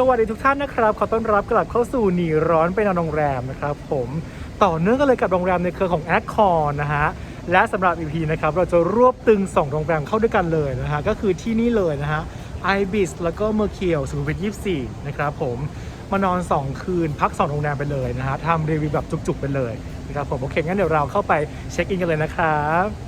สวัสดีทุกท่านนะครับ ขอต้อนรับกลับเข้าสู่หนีร้อนไปนอนโรงแรมนะครับผมต่อเนื่องกันเลยกับโรงแรมในเครือของแอดคอร์นะฮะและสำหรับ EP นะครับเราจะรวบตึง 2 โรงแรมเข้าด้วยกันเลยนะฮะก็คือที่นี่เลยนะฮะ ibis แล้วก็เมอร์เคียวสุขุมวิท24 นะครับผมมานอน 2 คืนพัก 2 โรงแรมไปเลยนะฮะทำรีวิวแบบจุกๆไปเลยนะครับผมโอเคงั้นเดี๋ยวเราเข้าไปเช็คอินกันเลยนะครับ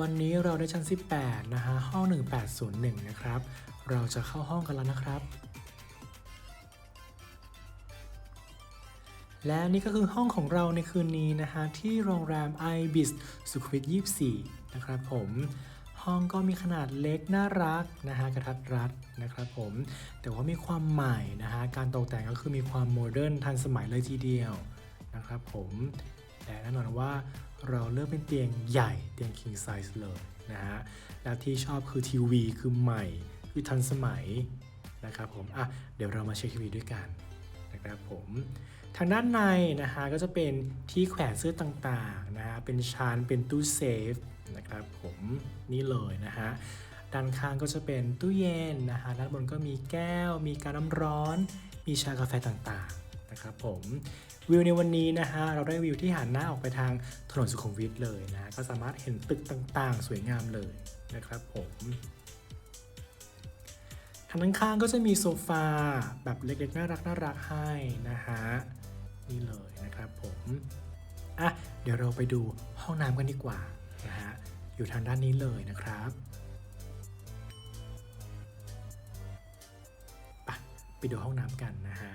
วันนี้เราได้ชั้น 18 นะฮะ ห้อง 1801 นะครับ เราจะเข้าห้องกันแล้วนะครับ และนี่ก็คือห้องของเราในคืนนี้นะฮะ ที่โรงแรม ibis สุขุมวิท24 นะครับผมห้องก็มีขนาดเล็กน่ารักนะฮะกระทัดรัดนะครับผม แต่ว่ามีความใหม่นะฮะ การตกแต่งก็คือมีความโมเดิร์นทันสมัยเลยทีเดียวนะครับผม แต่แน่นอนว่าเราเลือกเป็นเตียงใหญ่เตียง king size เลยนะฮะ แล้วที่ชอบคือทีวีคือใหม่ คือทันสมัยนะครับผม อะ เดี๋ยวเรามาเช็คทีวีด้วยกันนะครับผม ทางด้านในนะฮะก็จะเป็นที่แขวนเสื้อต่างๆนะฮะ เป็นชานเป็นตู้เซฟนะครับผมนี่เลยนะฮะ ด้านข้างก็จะเป็นตู้เย็นนะฮะ ด้านบนก็มีแก้ว มีการน้ำร้อน มีชากาแฟต่างๆ นะครับผมวิวในวันนี้นะฮะเราได้วิวที่หันหน้าออกไปทางถนนสุขุมวิทเลยนะก็สามารถเห็นตึกต่างๆ สวยงามเลยนะครับผมทางด้านข้างก็จะมีโซฟาแบบเล็กๆน่ารักน่ารักให้นะฮะนี่เลยนะครับผมอะเดี๋ยวเราไปดูห้องน้ำกันดีกว่านะฮะอยู่ทางด้านนี้เลยนะครับไปดูห้องน้ำกันนะฮะ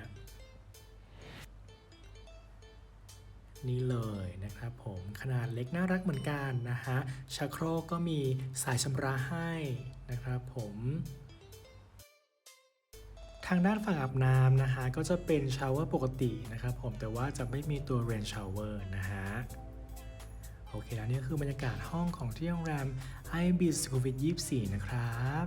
นี่เลยนะครับผมขนาดเล็กน่ารักเหมือนกันนะฮะชักโครกก็มีสายชำระให้นะครับผมทางด้านฝั่งอาบน้ำนะฮะก็จะเป็นชาวเวอร์ปกตินะครับผมแต่ว่าจะไม่มีตัวเรนชาวเวอร์นะฮะโอเคแล้วนี่คือบรรยากาศห้องของที่โรงแรม ibis สุขุมวิท24 นะครับ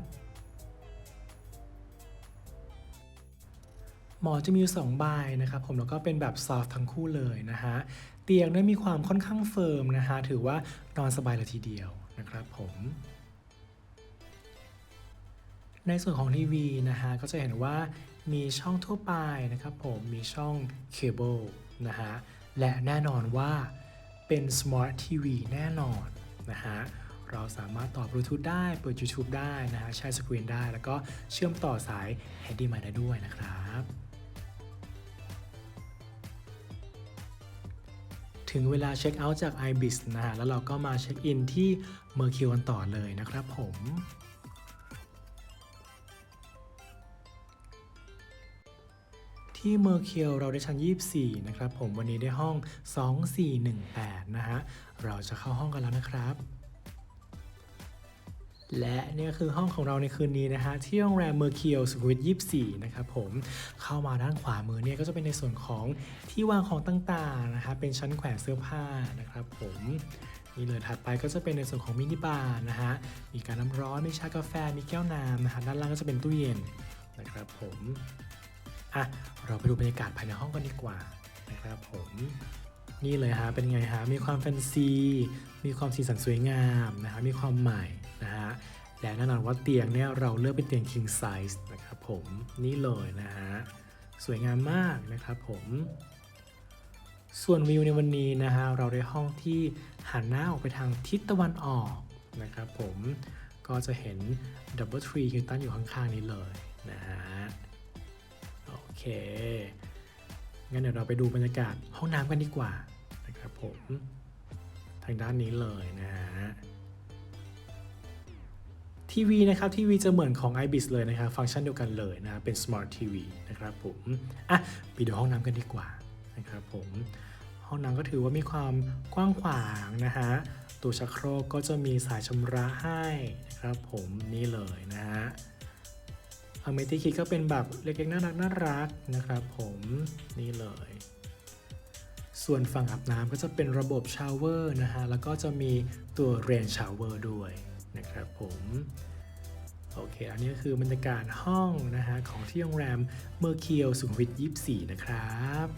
หมอจะมีอยู่สองใบนะครับผมแล้วก็เป็นแบบซอฟทั้งคู่เลยนะฮะเตียงได้มีความค่อนข้างเฟิร์มนะฮะถือว่านอนสบายเลยทีเดียวนะครับผมในส่วนของทีวีนะฮะก็จะเห็นว่ามีช่องทั่วไปนะครับผมมีช่องเคเบิลนะฮะและแน่นอนว่าเป็น Smart TV แน่นอนนะฮะเราสามารถต่อบลูทูธได้ เปิด YouTube ได้นะฮะใช้สกรีนได้ แล้วก็เชื่อมต่อสาย HDMI ได้ด้วยนะครับ ถึงเวลาเช็คเอาท์จาก ibis นะฮะแล้วเราก็มาเช็คอินที่ Mercure กันต่อเลยนะครับผมที่เมอร์เคียวเราได้ชั้น 24 นะครับผมวันนี้ได้ห้อง 2418 นะฮะ เราจะเข้าห้องกันแล้วนะครับ และนี่ก็คือห้องของเราในคืนนี้นะฮะที่โรงแรมเมอร์เคียวสุขุมวิท24 นะครับผมเข้ามาด้านขวามือเนี่ยก็จะเป็นในส่วนของที่วางของต่างๆนะครับเป็นชั้นแขวนเสื้อผ้านะครับผมนี่เลยถัดไปก็จะเป็นในส่วนของมินิบาร์นะฮะมีการน้ำร้อนมีชากาแฟมีแก้วน้ำนะฮะด้านล่างก็จะเป็นตู้เย็นนะครับผมอะเราไปดูบรรยากาศภายในห้องกันดีกว่านะครับผมนี่เลยฮะเป็นไงฮะมีความแฟนซี มีความสีสันสวยงามนะฮะมีความใหม่ นะฮะและแน่นอนว่าเตียงเนี่ยเราเลือกเป็นเตียง king size นะครับผมนี่เลยนะฮะสวยงามมากนะครับผมส่วนวิวในวันนี้นะฮะเราได้ห้องที่หันหน้าออกไปทางทิศตะวันออกนะครับผมก็จะเห็น Double Tree คือตั้งอยู่ข้างๆนี้เลยนะฮะโอเคงั้นเดี๋ยวเราไปดูบรรยากาศห้องน้ำกันดีกว่านะครับผมทางด้านนี้เลยนะฮะ ทีวีนะครับทีวีจะเหมือนของ ibis เลยนะครับฟังก์ชันเดียวกันเลยนะเป็น smart TV นะครับผมอะไปดูห้องน้ำกันดีกว่านะครับผมห้องน้ำก็ถือว่ามีความกว้างขวางนะฮะตู้ชักโครกก็จะมีสายชำระให้นะครับผมนี่เลยนะฮะอเมติคิก็เป็นแบบเล็กๆน่ารักน่ารักนะครับผมนี่เลย ส่วนฝั่งอาบน้ำก็จะเป็นระบบชาวเวอร์นะฮะแล้วก็จะมีตัวเรนชาวเวอร์ด้วย นะครับผมโอเค อันนี้ก็คือบรรยากาศห้องนะฮะของที่โรงแรมเมอร์เคียวสุขวิท24นะครับ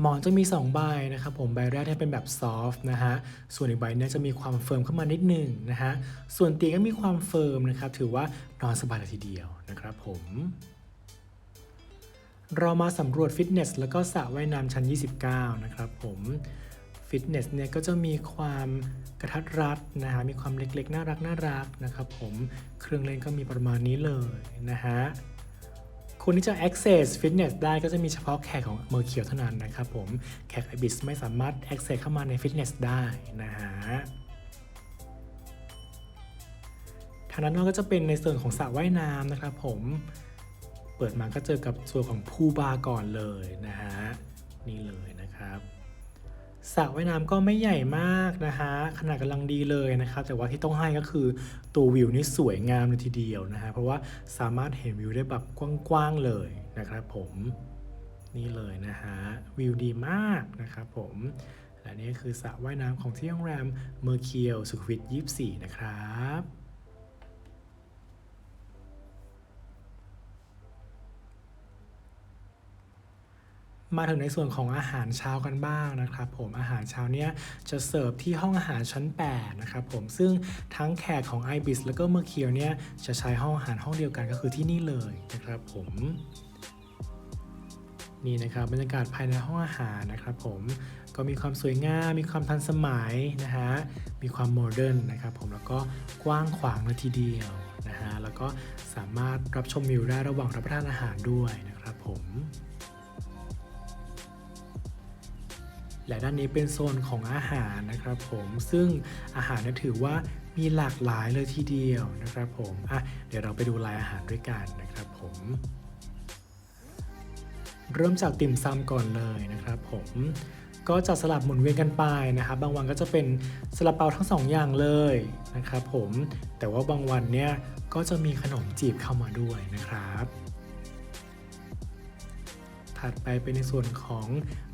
หมอนจะมี 2 ใบนะครับผม ใบแรกเนี่ยเป็นแบบซอฟต์นะฮะ ส่วนอีกใบเนี่ยจะมีความเฟิร์มเข้ามานิดหนึ่งนะฮะ ส่วนเตียงก็มีความเฟิร์มนะครับ ถือว่านอนสบายเลยทีเดียวนะครับผม เรามาสำรวจฟิตเนสแล้วก็สระว่ายน้ำชั้น 29 นะครับผม ฟิตเนสเนี่ยก็จะมีความกระทัดรัดนะฮะมีความเล็กๆ น่ารักน่ารักนะครับผมเครื่องเล่นก็มีประมาณนี้เลยนะฮะคนที่จะ access fitness ได้ก็จะมีเฉพาะแขกของเมอร์เคียวเท่านั้นนะครับผมแขกไอบิสไม่สามารถ access เข้ามาในฟิตเนสได้นะฮะทางด้านนอกก็จะเป็นในส่วนของสระว่ายน้ำนะครับผมเปิดมาก็เจอกับส่วนของพูลบาร์ก่อนเลยนะฮะนี่เลยนะครับ สระว่ายน้ำก็ไม่ใหญ่มากนะฮะขนาดกำลังดีเลยนะครับ แต่ว่าที่ต้องให้ก็คือตัววิวนี่สวยงามเลยทีเดียวนะฮะเพราะว่าสามารถเห็นวิวได้แบบกว้างๆเลยนะครับผมนี่เลยนะฮะวิวดีมากนะครับผมและนี่ก็คือสระว่ายน้ำของที่โรงแรมเมอร์เคียวสุขวิท24 นะครับ มาถึงในส่วนของอาหารเช้ากันบ้างนะครับผมอาหารเช้าเนี้ยจะเสิร์ฟที่ห้องอาหารชั้น 8 นะครับผมซึ่งทั้งแขกของ IBIS แล้วก็เมอร์เคียวเนี่ยจะใช้ห้องอาหารห้องเดียวกันก็คือที่นี่เลยนะครับผมนี่นะครับบรรยากาศภายในห้องอาหารนะครับผมก็มีความสวยงาม มีความทันสมัยนะฮะมีความโมเดิร์นนะครับผมแล้วก็กว้างขวางเลยทีเดียวนะฮะแล้วก็สามารถรับชมวิวได้ระหว่างรับประทานอาหารด้วยนะครับผม และด้านนี้เป็นโซนของอาหารนะครับผมซึ่งอาหารนี่ยถือว่ามีหลากหลายเลยทีเดียวนะครับผมอะเดี๋ยวเราไปดูรายอาหารด้วยกันนะครับผมเริ่มจากติ่มซำก่อนเลยนะครับผมก็จะสลับหมุนเวียนกันไปนะครับบางวันก็จะเป็นสลับเปาทั้งสองอย่างเลยนะครับผมแต่ว่าบางวันเนี่ยก็จะมีขนมจีบเข้ามาด้วยนะครับ ถัดไปเป็นในส่วนของ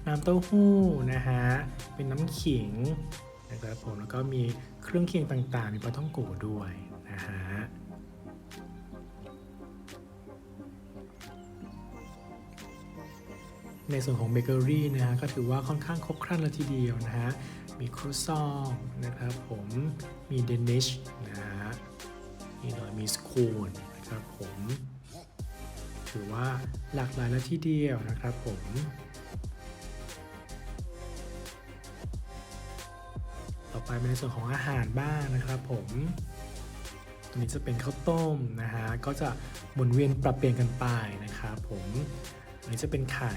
น้ำเต้าหู้นะฮะ เป็นน้ำขิงนะครับผม แล้วก็มีเครื่องเคียงต่างๆ มีปลาท่องโกด้วยนะฮะในส่วนของเบเกอรี่นะฮะก็ถือว่าค่อนข้างครบครันเลยทีเดียวนะฮะ มีครูซองนะครับผมมีเดนิชนะฮะนี่เลยมีสคูนนะครับผม ถือว่าหลากหลายและที่เดียวนะครับผม ต่อไปเป็นในส่วนของอาหารบ้างนะครับผมตัวนี้จะเป็นข้าวต้มนะฮะ ก็จะหมุนเวียนปรับเปลี่ยนกันไปนะครับผมอันนี้จะเป็นไข่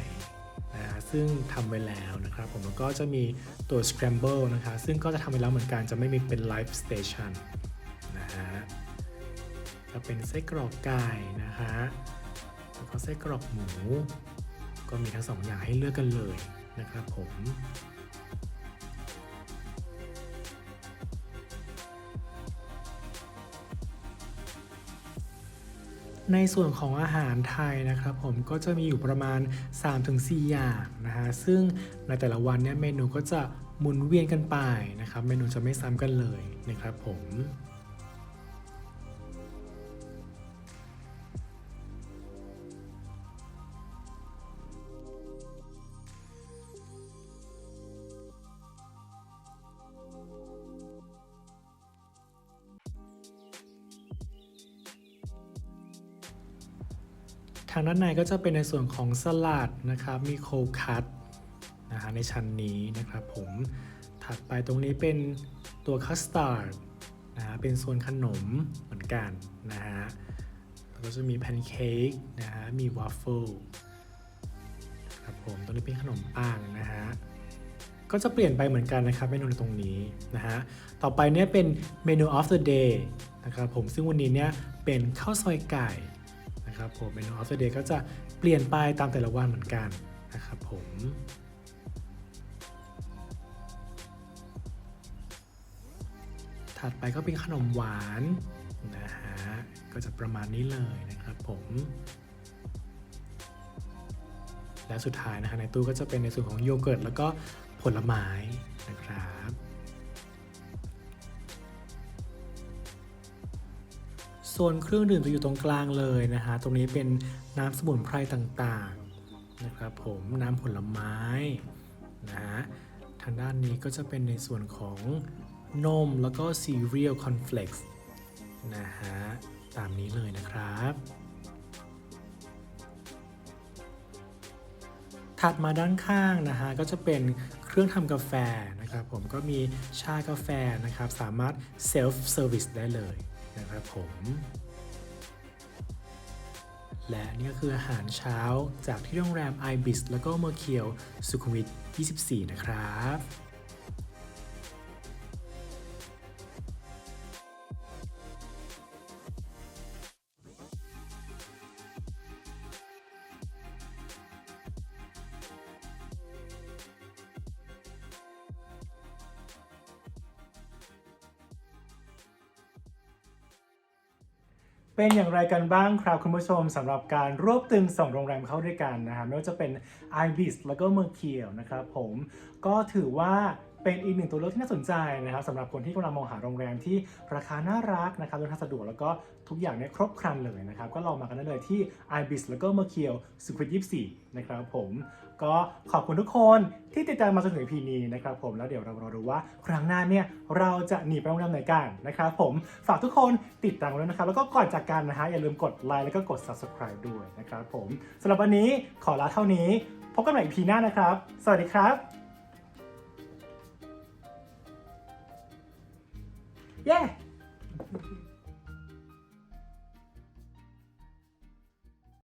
นะฮะซึ่งทำไว้แล้วนะครับผมแล้วก็จะมีตัว scramble นะคะซึ่งก็จะทำไว้แล้วเหมือนกันจะไม่มีเป็น live station นะฮะจะเป็นไส้กรอกไก่นะฮะ แล้วก็ไส้กรอกหมู ก็มีทั้งสองอย่างให้เลือกกันเลยนะครับผมในส่วนของอาหารไทยนะครับผมก็จะมีอยู่ประมาณ 3-4 อย่างนะฮะซึ่งในแต่ละวันเนี่ยเมนูก็จะหมุนเวียนกันไปนะครับ เมนูจะไม่ซ้ำกันเลยนะครับผมางด้านในก็จะเป็นในส่วนของสลัดนะครับ มีโคคัตนะฮะในชั้นนี้นะครับผมถัดไปตรงนี้เป็นตัวคัสตาร์ดนะฮะเป็นส่วนขนมเหมือนกันนะฮะแล้วก็จะมีแพนเค้กนะฮะมีวาฟเฟิลครับผมตรงนี้เป็นขนมปังนะฮะก็จะเปลี่ยนไปเหมือนกันนะครับเมนูในตรงนี้นะฮะต่อไปเนี่ยเป็นเมนู of the day นะครับผมซึ่งวันนี้เนี่ยเป็นข้าวซอยไก่ นะครับผม menu of the day ก็จะเปลี่ยนไปตามแต่ละวันเหมือนกันนะครับผมถัดไปก็เป็นขนมหวานนะฮะก็จะประมาณนี้เลยนะครับผมและสุดท้ายนะฮะในตู้ก็จะเป็นในส่วนของโยเกิร์ตแล้วก็ผลไม้นะครับ ส่วนเครื่องดื่มจะอยู่ตรงกลางเลยนะฮะ ตรงนี้เป็นน้ำสมุนไพรต่างๆนะครับผมน้ำผลไม้นะฮะ ทางด้านนี้ก็จะเป็นในส่วนของนมแล้วก็ซีเรียลคอนเฟล็กซ์นะฮะ ตามนี้เลยนะครับถัดมาด้านข้างนะฮะก็จะเป็นเครื่องทำกาแฟนะครับผมก็มีชากาแฟนะครับ สามารถเซลฟ์เซอร์วิสได้เลย นะครับผม และนี่ก็คืออาหารเช้าจากที่โรงแรม Ibis แล้วก็เมอร์เคียวสุขุมวิท 24 นะครับ เป็นอย่างไรกันบ้างครับคุณผู้ชมสำหรับการรวบตึงส่งโรงแรมเข้าด้วยกันนะครับไม่ว่าจะเป็น Ibis แล้วก็เมอร์เคียวนะครับผมก็ถือว่าเป็นอีกหนึ่งตัวเลือกที่น่าสนใจนะครับสำหรับคนที่กำลังมองหาโรงแรมที่ราคาน่ารักนะครับเดินทางสะดวกแล้วก็ทุกอย่างเนี่ยครบครันเลยนะครับ ก็ลองมากันได้เลยที่ Ibis แล้วก็เมอร์เคียวสุขุมวิท24 นะครับผม ก็ขอบคุณทุกคนที่ติดตามมาจนถึง EP นี้นะครับผมแล้วเดี๋ยวเรารอดูว่าครั้งหน้าเนี่ยเราจะหนีไปโรงแรมไหนกันนะครับผมฝากทุกคนติดตามกันด้วยนะครับ แล้วก็ก่อนจากกันนะฮะอย่าลืมกดไลค์แล้วก็กด subscribe ด้วยนะครับผมสำหรับวันนี้ขอลาเท่านี้พบกันใหม่ EP หน้านะครับ สวัสดีครับ เย้